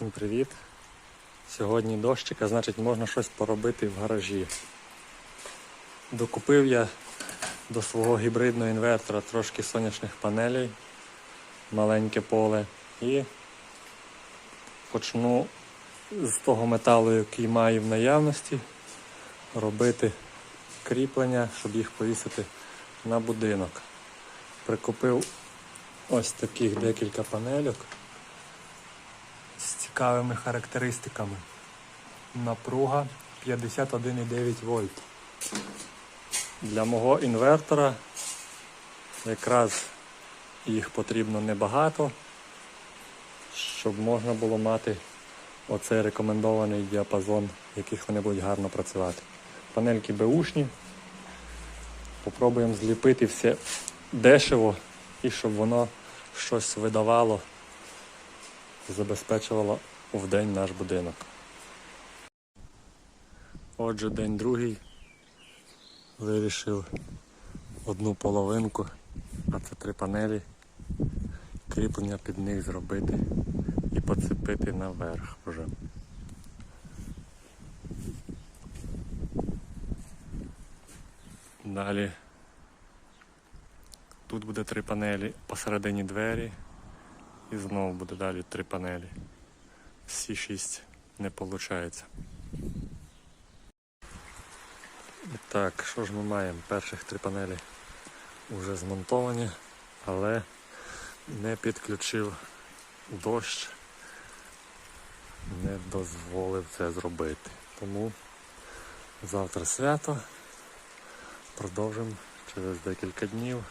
Всім привіт! Сьогодні дощик, а значить можна щось поробити в гаражі. Докупив я до свого гібридного інвертора трошки сонячних панелей, маленьке поле і почну з того металу, який маю в наявності, робити кріплення, щоб їх повісити на будинок. Прикупив ось таких декілька панельок цікавими характеристиками. Напруга 51,9 вольт. Для мого інвертора якраз їх потрібно небагато, щоб можна було мати оцей рекомендований діапазон, в яких вони будуть гарно працювати. Панельки беушні. Попробуємо зліпити все дешево і щоб воно щось видавало забезпечувала в день наш будинок. Отже, день другий вирішив одну половинку, а це три панелі, кріплення під них зробити і поцепити наверх вже. Далі тут буде три панелі посередині двері. І знову буде далі три панелі. Всі шість не виходить. Так, що ж ми маємо? Перших три панелі вже змонтовані, але не підключив дощ, не дозволив це зробити. Тому завтра свято. Продовжимо через декілька днів.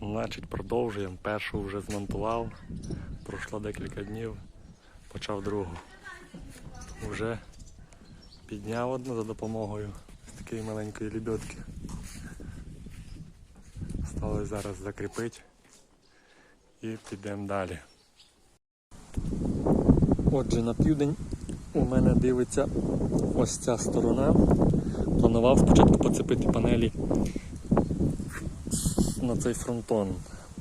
Значить, продовжуємо. Першу вже змонтував. Пройшло декілька днів, почав другу. Вже підняв одну за допомогою такої маленької лебедки. Стали зараз закріпити і підемо далі. Отже, на південь у мене дивиться ось ця сторона. Планував спочатку поцепити панелі на цей фронтон.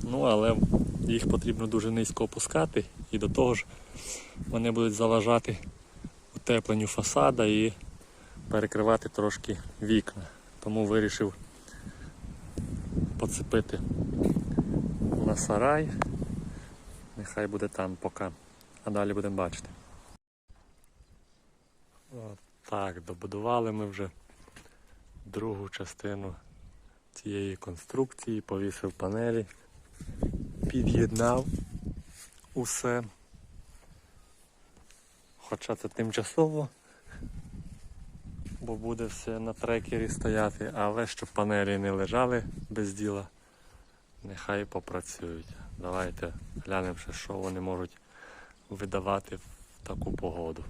Ну, але їх потрібно дуже низько опускати і до того ж вони будуть заважати утепленню фасада і перекривати трошки вікна. Тому вирішив поцепити на сарай. Нехай буде там поки. А далі будемо бачити. От так, добудували ми вже другу частину цієї конструкції, повісив панелі, під'єднав усе. Хоча це тимчасово, бо буде все на трекері стояти, але щоб панелі не лежали без діла, нехай попрацюють. Давайте глянемо, що вони можуть видавати в таку погоду.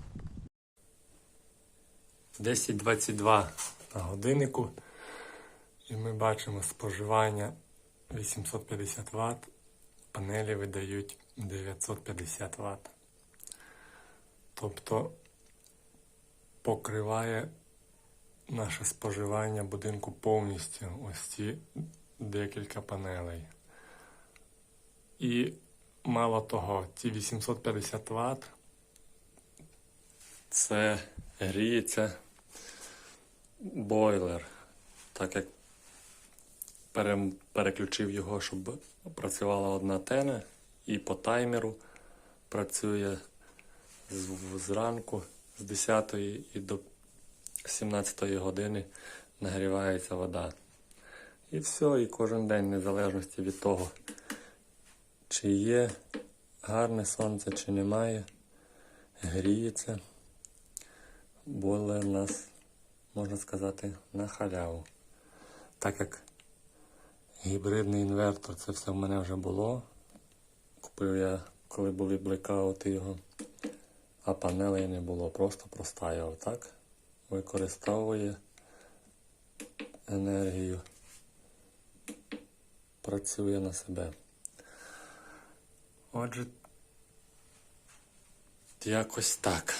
10.22 на годиннику. І ми бачимо споживання 850 Вт, панелі видають 950 Вт. Тобто покриває наше споживання будинку повністю ось ці декілька панелей. І мало того, ці 850 Вт це гріється бойлер, так як переключив його, щоб працювала одна тена, і по таймеру працює зранку з 10 і до 17 години нагрівається вода. І все, і кожен день, незалежності від того, чи є гарне сонце, чи немає, гріється. Бойлер у нас, можна сказати, на халяву. Так як Гібридний інвертор, це все в мене вже було. Купив я, коли були блекаути його, а панелей не було, просто простаював так. Використовує енергію, працює на себе. Отже, якось так.